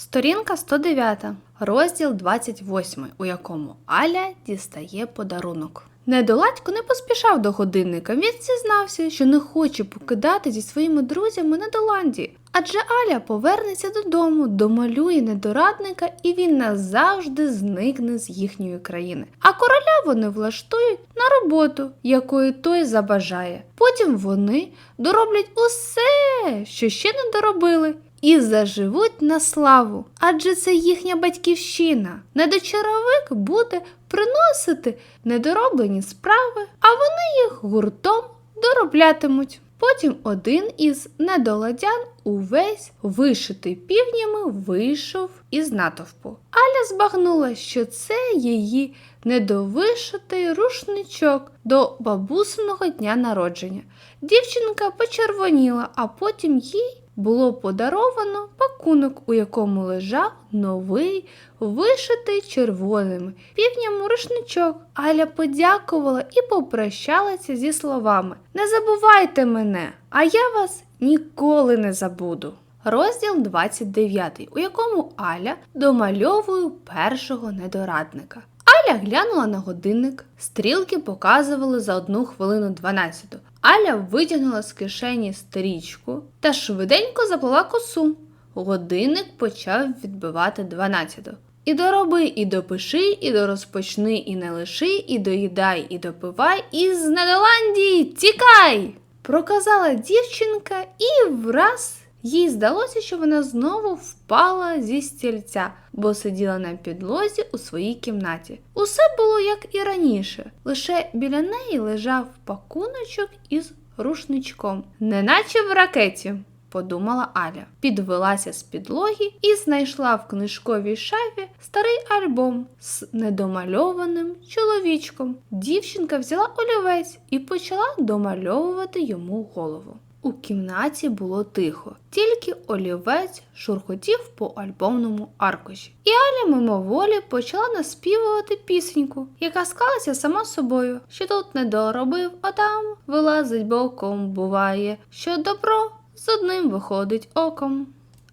Сторінка 109, розділ 28, у якому Аля дістає подарунок. Недоладько не поспішав до годинника. Він зізнався, що не хоче покидати зі своїми друзями Недоландії. Адже Аля повернеться додому, домалює недорадника, і він назавжди зникне з їхньої країни. А короля вони влаштують на роботу, якої той забажає. Потім вони дороблять усе, що ще не доробили. І заживуть на славу, адже це їхня батьківщина. Недочаровик буде приносити недороблені справи, а вони їх гуртом дороблятимуть. Потім один із недоладян увесь вишитий півнями вийшов із натовпу. Аля збагнула, що це її недовишитий рушничок до бабусиного дня народження. Дівчинка почервоніла, а потім їй було подаровано пакунок, у якому лежав новий, вишитий червоними півнями рушничок. Аля подякувала і попрощалася зі словами: Не забувайте мене, а я вас ніколи не забуду. Розділ 29, у якому Аля домальовує першого недорадника. Аля глянула на годинник, стрілки показували за одну хвилину 12. Аля витягнула з кишені стрічку та швиденько заплела косу. Годинник почав відбивати 12. І дороби, і допиши, і дорозпочни, і не лиши, і доїдай, і допивай, і з Недоландії тікай! Проказала дівчинка, і враз їй здалося, що вона знову впала зі стільця, бо сиділа на підлозі у своїй кімнаті. Усе було як і раніше, лише біля неї лежав пакуночок із рушничком, неначе в ракеті. Подумала Аля, підвелася з підлоги і знайшла в книжковій шафі старий альбом з недомальованим чоловічком. Дівчинка взяла олівець і почала домальовувати йому голову. У кімнаті було тихо, тільки олівець шурхотів по альбомному аркуші. І Аля мимоволі почала наспівувати пісеньку, яка склалася сама собою, що тут не доробив, а там вилазить боком, буває, що добро з одним виходить оком.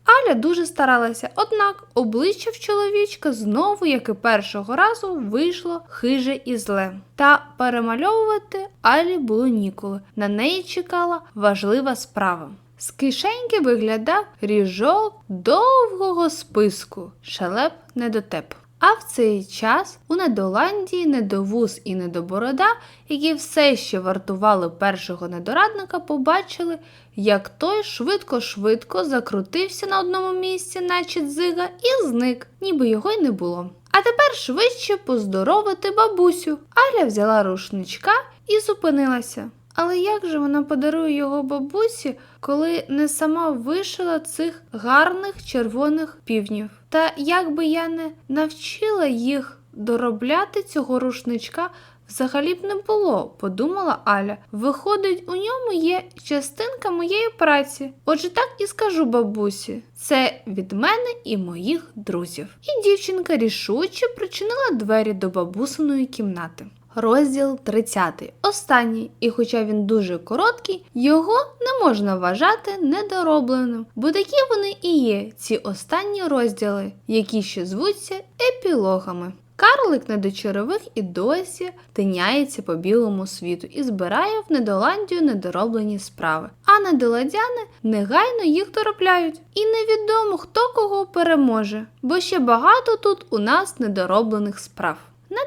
Аля дуже старалася, однак обличчя в чоловічка знову, як і першого разу, вийшло хиже і зле. Та перемальовувати Алі було ніколи. На неї чекала важлива справа. З кишеньки виглядав ріжок довгого списку, шалеп недотеп. А в цей час у Недоландії недовуз і недоборода, які все ще вартували першого недорадника, побачили, як той швидко-швидко закрутився на одному місці, наче дзига, і зник, ніби його й не було. А тепер швидше поздоровити бабусю. Аля взяла рушничка і зупинилася. Але як же вона подарує його бабусі, коли не сама вишила цих гарних червоних півнів? Та як би я не навчила їх доробляти цього рушничка, взагалі б не було, подумала Аля. Виходить, у ньому є частинка моєї праці. Отже, так і скажу бабусі. Це від мене і моїх друзів. І дівчинка рішуче причинила двері до бабусиної кімнати. Розділ 30. Останній, і хоча він дуже короткий, його не можна вважати недоробленим, бо такі вони і є, ці останні розділи, які ще звуться епілогами. Карлик недочарових і досі тиняється по білому світу і збирає в Недоландію недороблені справи. А недоладяни негайно їх доробляють. І невідомо, хто кого переможе, бо ще багато тут у нас недороблених справ.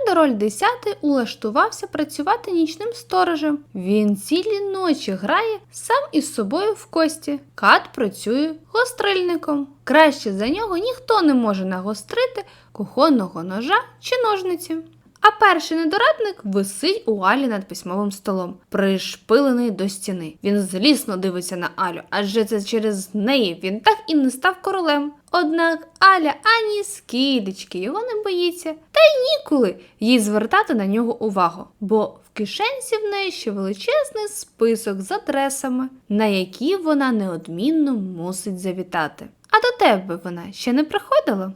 Недороль 10 улаштувався працювати нічним сторожем. Він цілі ночі грає сам із собою в кості. Кат працює гострильником. Краще за нього ніхто не може нагострити кухонного ножа чи ножниці. А перший недорадник висить у Алі над письмовим столом, пришпилений до стіни. Він злісно дивиться на Алю, адже це через неї він так і не став королем. Однак Аля ані скілечки його не боїться, та й ніколи їй звертати на нього увагу, бо в кишенці в неї ще величезний список з адресами, на які вона неодмінно мусить завітати. А до тебе вона ще не приходила?